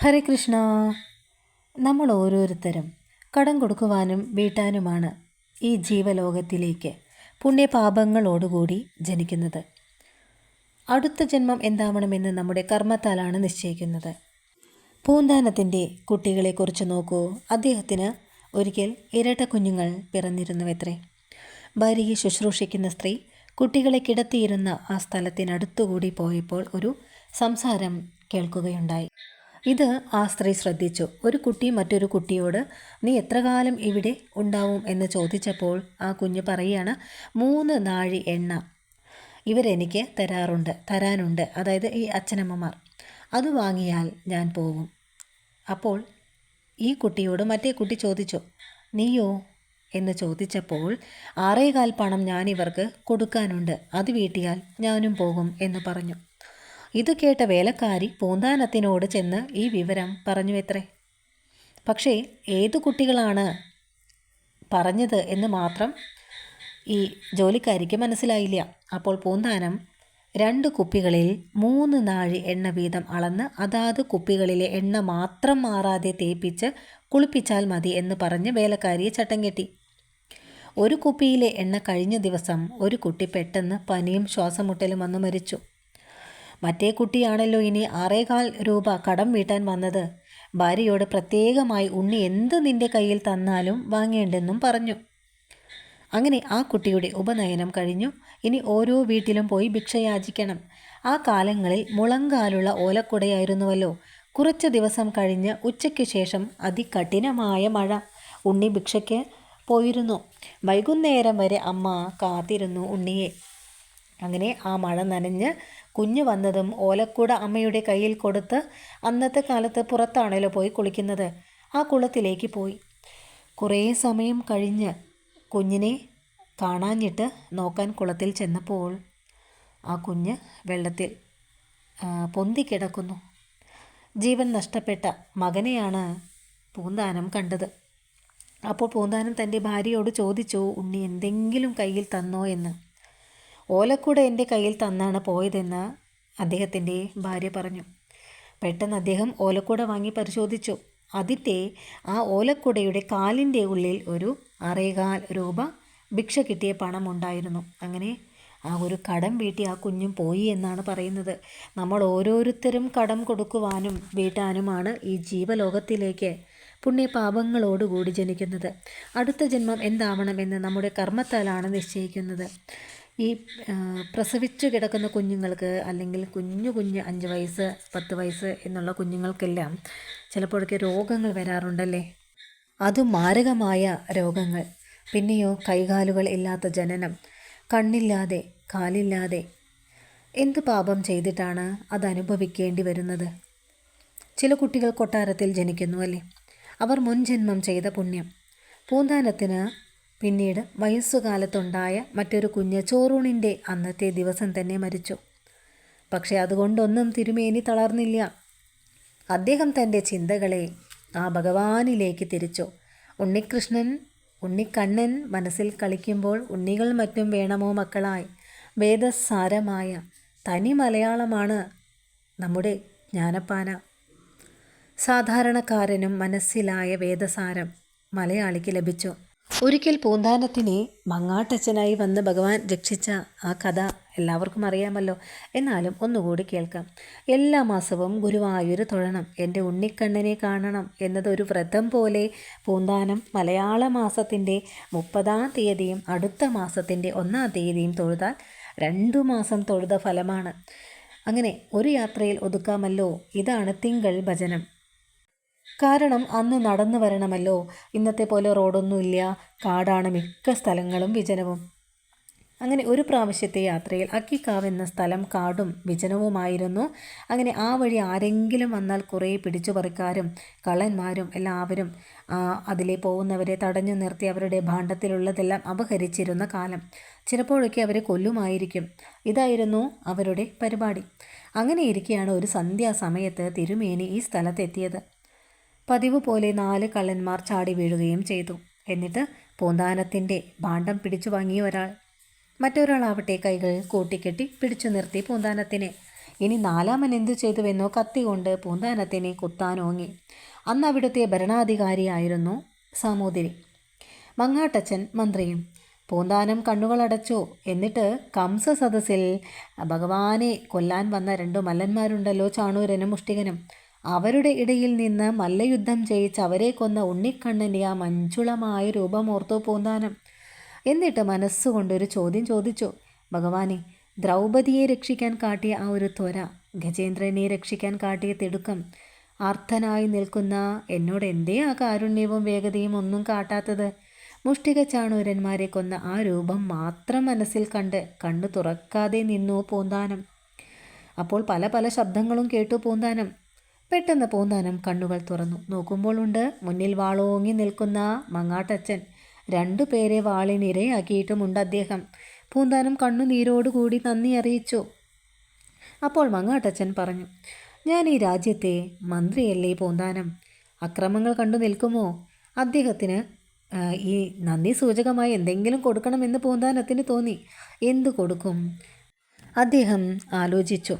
ഹരേ കൃഷ്ണ. നമ്മൾ ഓരോരുത്തരും കടം കൊടുക്കുവാനും വീട്ടാനുമാണ് ഈ ജീവലോകത്തിലേക്ക് പുണ്യപാപങ്ങളോടുകൂടി ജനിക്കുന്നത്. അടുത്ത ജന്മം എന്താവണമെന്ന് നമ്മുടെ കർമ്മത്താലാണ് നിശ്ചയിക്കുന്നത്. പൂന്താനത്തിന്റെ കുട്ടികളെക്കുറിച്ച് നോക്കൂ. അദ്ദേഹത്തിന് ഒരിക്കൽ ഇരട്ട കുഞ്ഞുങ്ങൾ പിറന്നിരുന്നുവത്രേ. ഭാര്യയെ ശുശ്രൂഷിക്കുന്ന സ്ത്രീ കുട്ടികളെ കിടത്തിയിരുന്ന ആ സ്ഥലത്തിനടുത്തുകൂടി പോയപ്പോൾ ഒരു സംസാരം കേൾക്കുകയുണ്ടായി. ഇത് ആ സ്ത്രീ ശ്രദ്ധിച്ചു. ഒരു കുട്ടി മറ്റൊരു കുട്ടിയോട് നീ എത്ര കാലം ഇവിടെ ഉണ്ടാവും? എന്ന് ചോദിച്ചപ്പോൾ ആ കുഞ്ഞ് പറയുകയാണ് മൂന്ന് നാഴി എണ്ണ ഇവരെനിക്ക് തരാറുണ്ട് തരാനുണ്ട്. അതായത് ഈ അച്ഛനമ്മമാർ. അത് വാങ്ങിയാൽ ഞാൻ പോകും അപ്പോൾ ഈ കുട്ടിയോട് മറ്റേ കുട്ടി ചോദിച്ചു നീയോ? എന്ന് ചോദിച്ചപ്പോൾ ആറേകാൽ പണം ഞാനിവർക്ക് കൊടുക്കാനുണ്ട്. അത് വീട്ടിയാൽ ഞാനും പോകും എന്ന് പറഞ്ഞു. ഇത് കേട്ട വേലക്കാരി പൂന്താനത്തിനോട് ചെന്ന് ഈ വിവരം പറഞ്ഞു എത്രേ പക്ഷേ ഏതു കുട്ടികളാണ് പറഞ്ഞത് എന്ന് മാത്രം ഈ ജോലിക്കാരിക്ക് മനസ്സിലായില്ല. അപ്പോൾ പൂന്താനം രണ്ട് കുപ്പികളിൽ മൂന്ന് നാഴി എണ്ണ വീതം അളന്ന് അതാത് കുപ്പികളിലെ എണ്ണ മാത്രം മാറാതെ തേപ്പിച്ച് കുളിപ്പിച്ചാൽ മതി എന്ന് പറഞ്ഞ് വേലക്കാരിയെ ചട്ടം കെട്ടി. ഒരു കുപ്പിയിലെ എണ്ണ കഴിഞ്ഞ ദിവസം ഒരു കുട്ടി പെട്ടെന്ന് പനിയും ശ്വാസമുട്ടലും വന്ന് മരിച്ചു. മറ്റേ കുട്ടിയാണല്ലോ ഇനി ആറേകാൽ രൂപ കടം വീട്ടാൻ വന്നത്. ഭാര്യയോട് പ്രത്യേകമായി ഉണ്ണി എന്ത് നിന്റെ കയ്യിൽ തന്നാലും വാങ്ങേണ്ടെന്നും പറഞ്ഞു. അങ്ങനെ ആ കുട്ടിയുടെ ഉപനയനം കഴിഞ്ഞു. ഇനി ഓരോ വീട്ടിലും പോയി ഭിക്ഷയാചിക്കണം. ആ കാലങ്ങളിൽ മുളങ്കാലുള്ള ഓലക്കുടയായിരുന്നുവല്ലോ. കുറച്ച് ദിവസം കഴിഞ്ഞ് ഉച്ചയ്ക്ക് ശേഷം അതികഠിനമായ മഴ. ഉണ്ണി ഭിക്ഷയ്ക്ക് പോയിരുന്നു. വൈകുന്നേരം വരെ അമ്മ കാത്തിരുന്നു ഉണ്ണിയെ. അങ്ങനെ ആ മഴ നനഞ്ഞ് കുഞ്ഞ് വന്നതും ഓലക്കൂട അമ്മയുടെ കയ്യിൽ കൊടുത്ത് അന്നത്തെ കാലത്ത് പുറത്താണല്ലോ പോയി കുളിക്കുന്നത്. ആ കുളത്തിലേക്ക് പോയി. കുറേ സമയം കഴിഞ്ഞ് കുഞ്ഞിനെ കാണാഞ്ഞിട്ട് നോക്കാൻ കുളത്തിൽ ചെന്നപ്പോൾ ആ കുഞ്ഞ് വെള്ളത്തിൽ പൊന്തിക്കിടക്കുന്നു ജീവൻ നഷ്ടപ്പെട്ട മകനെയാണ് പൂന്താനം കണ്ടത്. അപ്പോൾ പൂന്താനം തന്റെ ഭാര്യയോട് ചോദിച്ചു ഉണ്ണി എന്തെങ്കിലും കയ്യിൽ തന്നോ എന്ന്? ഓലക്കൂട എന്റെ കയ്യിൽ തന്നാണ് പോയതെന്ന് അദ്ദേഹത്തിന്റെ ഭാര്യ പറഞ്ഞു. പെട്ടെന്ന് അദ്ദേഹം ഓലക്കൂട വാങ്ങി പരിശോധിച്ചു. അതിന്റെ ആ ഓലക്കുടയുടെ കാലിന്റെ ഉള്ളിൽ ഒരു അറേകാൽ രൂപ ഭിക്ഷ കിട്ടിയ പണം ഉണ്ടായിരുന്നു. അങ്ങനെ ആ ഒരു കടം വീട്ടി ആ കുഞ്ഞും പോയി എന്നാണ് പറയുന്നത്. നമ്മൾ ഓരോരുത്തരും കടം കൊടുക്കുവാനും വീട്ടാനുമാണ് ഈ ജീവലോകത്തിലേക്ക് പുണ്യപാപങ്ങളോടുകൂടി ജനിക്കുന്നത്. അടുത്ത ജന്മം എന്താവണമെന്ന് നമ്മുടെ കർമ്മത്താലാണ് നിശ്ചയിക്കുന്നത്. ഈ പ്രസവിച്ചു കിടക്കുന്ന കുഞ്ഞുങ്ങൾക്ക് അല്ലെങ്കിൽ കുഞ്ഞു കുഞ്ഞ് അഞ്ച് വയസ്സ് പത്ത് വയസ്സ് എന്നുള്ള കുഞ്ഞുങ്ങൾക്കെല്ലാം ചിലപ്പോഴൊക്കെ രോഗങ്ങൾ വരാറുണ്ടല്ലേ? അത് മാരകമായ രോഗങ്ങൾ. പിന്നെയോ കൈകാലുകൾ ഇല്ലാത്ത ജനനം കണ്ണില്ലാതെ കാലില്ലാതെ. എന്ത് പാപം ചെയ്തിട്ടാണ് അത് അനുഭവിക്കേണ്ടി വരുന്നത്? ചില കുട്ടികൾ കൊട്ടാരത്തിൽ ജനിക്കുന്നു അല്ലേ? അവർ മുൻജന്മം ചെയ്ത പുണ്യം. പൂന്താനത്തിന് പിന്നീട് വയസ്സുകാലത്തുണ്ടായ മറ്റൊരു കുഞ്ഞ് ചോറൂണിന്റെ അന്നത്തെ ദിവസം തന്നെ മരിച്ചു. പക്ഷേ അതുകൊണ്ടൊന്നും തിരുമേനി തളർന്നില്ല. അദ്ദേഹം തന്റെ ചിന്തകളെ ആ ഭഗവാനിലേക്ക് തിരിച്ചു. ഉണ്ണികൃഷ്ണൻ ഉണ്ണിക്കണ്ണൻ മനസ്സിൽ കളിക്കുമ്പോൾ ഉണ്ണികൾ മറ്റും വേണമോ മക്കളായി? വേദസാരമായ തനി മലയാളമാണ് നമ്മുടെ ജ്ഞാനപ്പാന. സാധാരണക്കാരനും മനസ്സിലായ വേദസാരം മലയാളിക്ക് ലഭിച്ചു. ഒരിക്കൽ പൂന്താനത്തിനെ മങ്ങാട്ടച്ഛനായി വന്ന് ഭഗവാൻ രക്ഷിച്ച ആ കഥ എല്ലാവർക്കും അറിയാമല്ലോ. എന്നാലും ഒന്നുകൂടി കേൾക്കാം. എല്ലാ മാസവും ഗുരുവായൂർ തൊഴണം. എന്റെ ഉണ്ണിക്കണ്ണനെ കാണണം എന്നതൊരു വ്രതം പോലെ പൂന്താനം മലയാള മാസത്തിന്റെ മുപ്പതാം തീയതിയും അടുത്ത മാസത്തിന്റെ ഒന്നാം തീയതിയും തൊഴുതാൽ രണ്ടു മാസം തൊഴുത ഫലമാണ്. അങ്ങനെ ഒരു യാത്രയിൽ ഒതുക്കാമല്ലോ. ഇതാണ് തിങ്കൾ ഭജനം. കാരണം അന്ന് നടന്നു വരണമല്ലോ. ഇന്നത്തെ പോലെ റോഡൊന്നുമില്ല. കാടാണ് മിക്ക സ്ഥലങ്ങളും വിജനവും. അങ്ങനെ ഒരു പ്രാവശ്യത്തെ യാത്രയിൽ അക്കിക്കാവ് എന്ന സ്ഥലം കാടും വിജനവുമായിരുന്നു. അങ്ങനെ ആ വഴി ആരെങ്കിലും വന്നാൽ കുറേ പിടിച്ചുപറിക്കാരും കള്ളന്മാരും എല്ലാവരും അതിലെ പോകുന്നവരെ തടഞ്ഞു നിർത്തി അവരുടെ ഭാണ്ഡത്തിലുള്ളതെല്ലാം അപഹരിച്ചിരുന്ന കാലം. ചിലപ്പോഴൊക്കെ അവരെ കൊല്ലുമായിരിക്കും. ഇതായിരുന്നു അവരുടെ പരിപാടി. അങ്ങനെ ഇരിക്കെയാണ് ഒരു സന്ധ്യാസമയത്ത് തിരുമേനി ഈ സ്ഥലത്തെത്തിയത്. പതിവ് പോലെ നാല് കള്ളന്മാർ ചാടി വീഴുകയും ചെയ്തു. എന്നിട്ട് പൂന്താനത്തിന്റെ ഭാണ്ഡം പിടിച്ചു വാങ്ങിയ ഒരാൾ. മറ്റൊരാളാവട്ടെ കൈകൾ കൂട്ടിക്കെട്ടി പിടിച്ചു നിർത്തി പൂന്താനത്തിനെ. ഇനി നാലാമൻ എന്തു ചെയ്തുവെന്നോ കത്തി കൊണ്ട് പൂന്താനത്തിനെ കുത്താനോങ്ങി അന്ന് അവിടുത്തെ ഭരണാധികാരിയായിരുന്നു സാമൂതിരി. മങ്ങാട്ടച്ചൻ മന്ത്രിയും. പൂന്താനം കണ്ണുകളടച്ചു എന്നിട്ട് കംസ സദസ്സിൽ ഭഗവാനെ കൊല്ലാൻ വന്ന രണ്ടു മല്ലന്മാരുണ്ടല്ലോ ചാണൂരനും മുഷ്ടികനും. അവരുടെ ഇടയിൽ നിന്ന് മല്ലയുദ്ധം ചെയ്യിച്ച് അവരെ കൊന്ന ഉണ്ണിക്കണ്ണന്റെ ആ മഞ്ചുളമായ രൂപമോർത്തു പൂന്താനം. എന്നിട്ട് മനസ്സുകൊണ്ടൊരു ചോദ്യം ചോദിച്ചു. ഭഗവാനെ ദ്രൗപതിയെ രക്ഷിക്കാൻ കാട്ടിയ ആ ഒരു ത്വര ഗജേന്ദ്രനെ രക്ഷിക്കാൻ കാട്ടിയ തിടുക്കം അർത്ഥനായി നിൽക്കുന്ന എന്നോട് എന്തേ ആ കാരുണ്യവും വേഗതയും ഒന്നും കാട്ടാത്തത്? മുഷ്ടിക ചാണൂരന്മാരെ കൊന്ന ആ രൂപം മാത്രം മനസ്സിൽ കണ്ട് കണ്ണു തുറക്കാതെ നിന്നു പൂന്താനം. അപ്പോൾ പല പല ശബ്ദങ്ങളും കേട്ടു പൂന്താനം. പെട്ടെന്ന് പൂന്താനം കണ്ണുകൾ തുറന്നു. നോക്കുമ്പോൾ ഉണ്ട് മുന്നിൽ വാളോങ്ങി നിൽക്കുന്ന മങ്ങാട്ടച്ചൻ രണ്ടു പേരെ വാളിനിരയാക്കിയിട്ടുമുണ്ട് അദ്ദേഹം. പൂന്താനം കണ്ണുനീരോടുകൂടി നന്ദി അറിയിച്ചു. അപ്പോൾ മങ്ങാട്ടച്ചൻ പറഞ്ഞു ഞാൻ ഈ രാജ്യത്തെ മന്ത്രിയല്ലേ പൂന്താനം? അക്രമങ്ങൾ കണ്ടു നിൽക്കുമോ? അദ്ദേഹത്തിന് ഈ നന്ദി സൂചകമായി എന്തെങ്കിലും കൊടുക്കണമെന്ന് പൂന്താനത്തിന് തോന്നി. എന്തു കൊടുക്കും? അദ്ദേഹം ആലോചിച്ചു.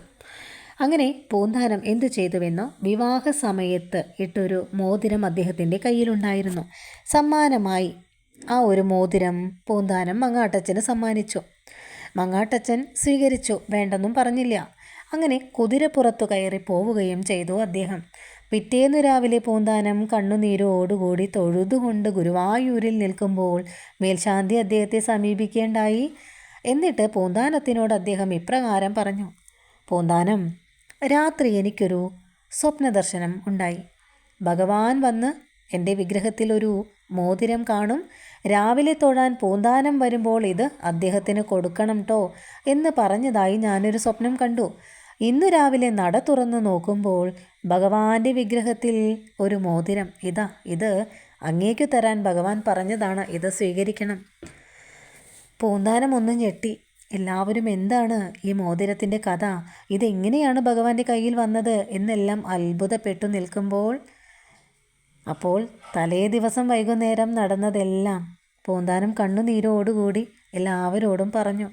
അങ്ങനെ പൂന്താനം എന്തു ചെയ്തുവെന്നോ വിവാഹ സമയത്ത് ഇട്ടൊരു മോതിരം അദ്ദേഹത്തിന്റെ കയ്യിലുണ്ടായിരുന്നു. സമ്മാനമായി ആ ഒരു മോതിരം പൂന്താനം മങ്ങാട്ടച്ചന് സമ്മാനിച്ചു. മങ്ങാട്ടച്ചൻ സ്വീകരിച്ചു വേണ്ടെന്നും പറഞ്ഞില്ല. അങ്ങനെ കുതിരപ്പുറത്തു കയറി പോവുകയും ചെയ്തു അദ്ദേഹം. പിറ്റേന്ന് രാവിലെ പൂന്താനം കണ്ണുനീരോടുകൂടി തൊഴുതുകൊണ്ട് ഗുരുവായൂരിൽ നിൽക്കുമ്പോൾ മേൽശാന്തി അദ്ദേഹത്തെ സമീപിക്കേണ്ടായി. എന്നിട്ട് പൂന്താനത്തിനോട് അദ്ദേഹം ഇപ്രകാരം പറഞ്ഞു. പൂന്താനം രാത്രി എനിക്കൊരു സ്വപ്നദർശനം ഉണ്ടായി. ഭഗവാൻ വന്ന് എന്റെ വിഗ്രഹത്തിലൊരു മോതിരം കാണും. രാവിലെ തൊഴാൻ പൂന്താനം വരുമ്പോൾ ഇത് അദ്ദേഹത്തിന് കൊടുക്കണം ട്ടോ എന്ന് പറഞ്ഞതായി ഞാനൊരു സ്വപ്നം കണ്ടു. ഇന്ന് രാവിലെ നട തുറന്നു നോക്കുമ്പോൾ ഭഗവാന്റെ വിഗ്രഹത്തിൽ ഒരു മോതിരം. ഇതാ ഇത് അങ്ങേക്കു തരാൻ ഭഗവാൻ പറഞ്ഞതാണ്. ഇത് സ്വീകരിക്കണം. പൂന്താനം ഒന്ന് ഞെട്ടി. എല്ലാവരും എന്താണ് ഈ മോതിരത്തിന്റെ കഥ? ഇതെങ്ങനെയാണ് ഭഗവാന്റെ കയ്യിൽ വന്നത്? എന്നെല്ലാം അത്ഭുതപ്പെട്ടു നിൽക്കുമ്പോൾ അപ്പോൾ തലേ ദിവസം വൈകുന്നേരം നടന്നതെല്ലാം പൂന്താനം കണ്ണുനീരോടുകൂടി എല്ലാവരോടും പറഞ്ഞു.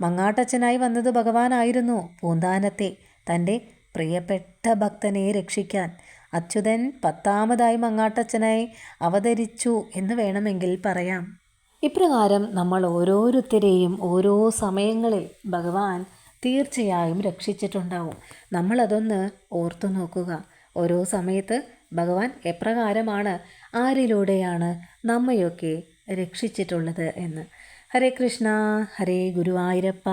മങ്ങാട്ടച്ഛനായി വന്നത് ഭഗവാനായിരുന്നു പൂന്താനത്തെ. തന്റെ പ്രിയപ്പെട്ട ഭക്തനെ രക്ഷിക്കാൻ അച്യുതൻ പത്താമതായി മങ്ങാട്ടച്ഛനായി അവതരിച്ചു എന്ന് വേണമെങ്കിൽ പറയാം. ഇപ്രകാരം നമ്മൾ ഓരോരുത്തരെയും ഓരോ സമയങ്ങളിൽ ഭഗവാൻ തീർച്ചയായും രക്ഷിച്ചിട്ടുണ്ടാവും. നമ്മളതൊന്ന് ഓർത്തു നോക്കുക. ഓരോ സമയത്ത് ഭഗവാൻ എപ്രകാരമാണ് ആരിലൂടെയാണ് നമ്മയൊക്കെ രക്ഷിച്ചിട്ടുള്ളത് എന്ന്. ഹരേ കൃഷ്ണ ഹരേ ഗുരുവായൂരപ്പ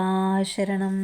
ശരണം.